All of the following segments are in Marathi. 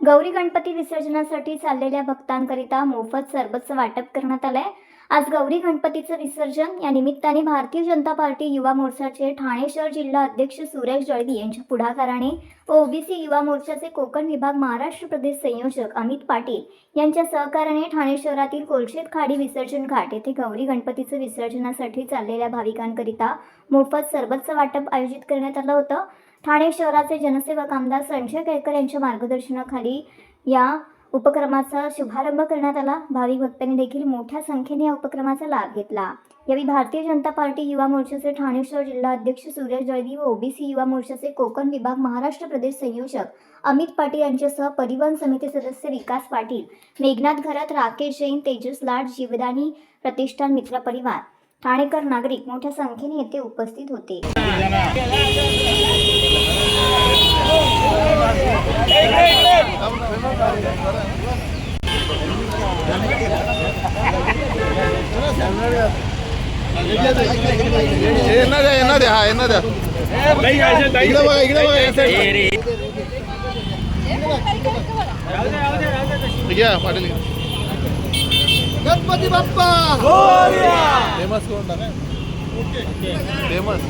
गौरी गणपती विसर्जनासाठी चाललेल्या भक्तांकरिता मोफत सरबतचं वाटप करण्यात आलंय. आज गौरी गणपतीचं विसर्जन या निमित्ताने भारतीय जनता पार्टी युवा मोर्चाचे ठाणे शहर जिल्हा अध्यक्ष सुरेश जळवी यांच्या पुढाकाराने व ओबीसी युवा मोर्चाचे कोकण विभाग महाराष्ट्र प्रदेश संयोजक अमित पाटील यांच्या सहकार्याने ठाणे शहरातील कोलशेत खाडी विसर्जन घाट येथे गौरी गणपतीचं विसर्जनासाठी चाललेल्या भाविकांकरिता मोफत सरबतचं वाटप आयोजित करण्यात आलं होतं. ठाणे शहराचे जनसेवक आमदार संजय केळकर यांच्या मार्गदर्शनाखाली या उपक्रमाचा शुभारंभ करण्यात आला. भाविक भक्तांनी देखील मोठ्या संख्येने या उपक्रमाचा लाभ घेतला. यावेळी भारतीय जनता पार्टी युवा मोर्चाचे ठाणे शहर जिल्हा अध्यक्ष सुरेश जळगी व ओबीसी युवा मोर्चाचे कोकण विभाग महाराष्ट्र प्रदेश संयोजक अमित पाटील यांच्यासह परिवहन समिती सदस्य विकास पाटील मेघनाथ घरात राकेश जैन तेजस लाड जीवदानी प्रतिष्ठान मित्र परिवार ठाणेकर नागरिक मोठ्या संख्येने येथे उपस्थित होते. इकडे बघा पाटील. गणपती बाप्पा! फेमस करून टाका फेमस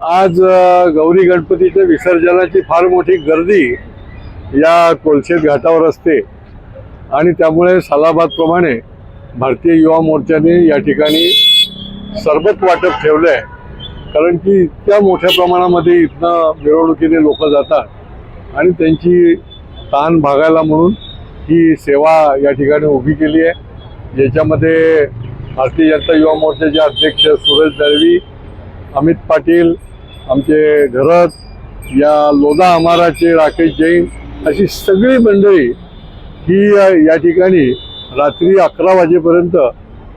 आज गौरी गणपतीच्या विसर्जनाची फार मोठी गर्दी या कोलशेत घाटावर असते. आणि त्यामुळे सालाबादप्रमाणे भारतीय युवा मोर्चाने या ठिकाणी सरबत वाटप ठेवलं आहे कारण की इतक्या मोठ्या प्रमाणामध्ये इथनं मिरवणुकीने लोक जातात आणि त्यांची ताण भागायला म्हणून ही सेवा या ठिकाणी उभी केली आहे. ज्याच्यामध्ये भारतीय जनता युवा मोर्चाचे अध्यक्ष सुरेश दळवी अमित पाटील आमचे घरत या लोधा आमाराचे राकेश जैन अशी सगळी मंडळी ही या या ठिकाणी रात्री अकरा वाजेपर्यंत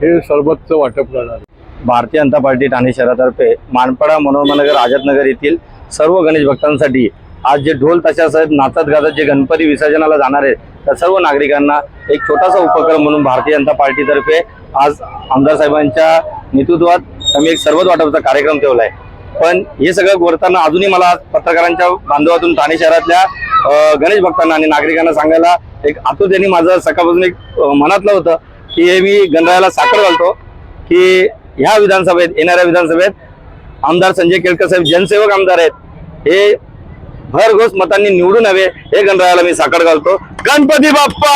हे सरबतचं वाटप करणार भारतीय जनता पार्टी ठाणे शहरातर्फे मानपाडा मनोरमानगर आझादनगर येथील सर्व गणेश भक्तांसाठी आज जे ढोल ताशासह नाचत गाजत जे गणपती विसर्जनाला जाणार आहेत त्या सर्व नागरिकांना एक छोटासा उपक्रम म्हणून भारतीय जनता पार्टीतर्फे आज आमदार साहेबांच्या नेतृत्वात आम्ही एक सर्वच वाटपचा कार्यक्रम ठेवला आहे पण हे सगळं करताना अजूनही मला पत्रकारांच्या बांधवातून ठाणे शहरातल्या गणेश भक्तांना आणि नागरिकांना सांगायला एक आतुरतेने माझं सकाळपासून एक मनातलं होतं की हे मी गणरायाला साखर घालतो की ह्या विधानसभेत येणाऱ्या विधानसभेत आमदार संजय केळकर साहेब जनसेवक आमदार आहेत हे भरघोस मतांनी निवडून हवे हे गणरायाला मी साखर घालतो. गणपती बाप्पा!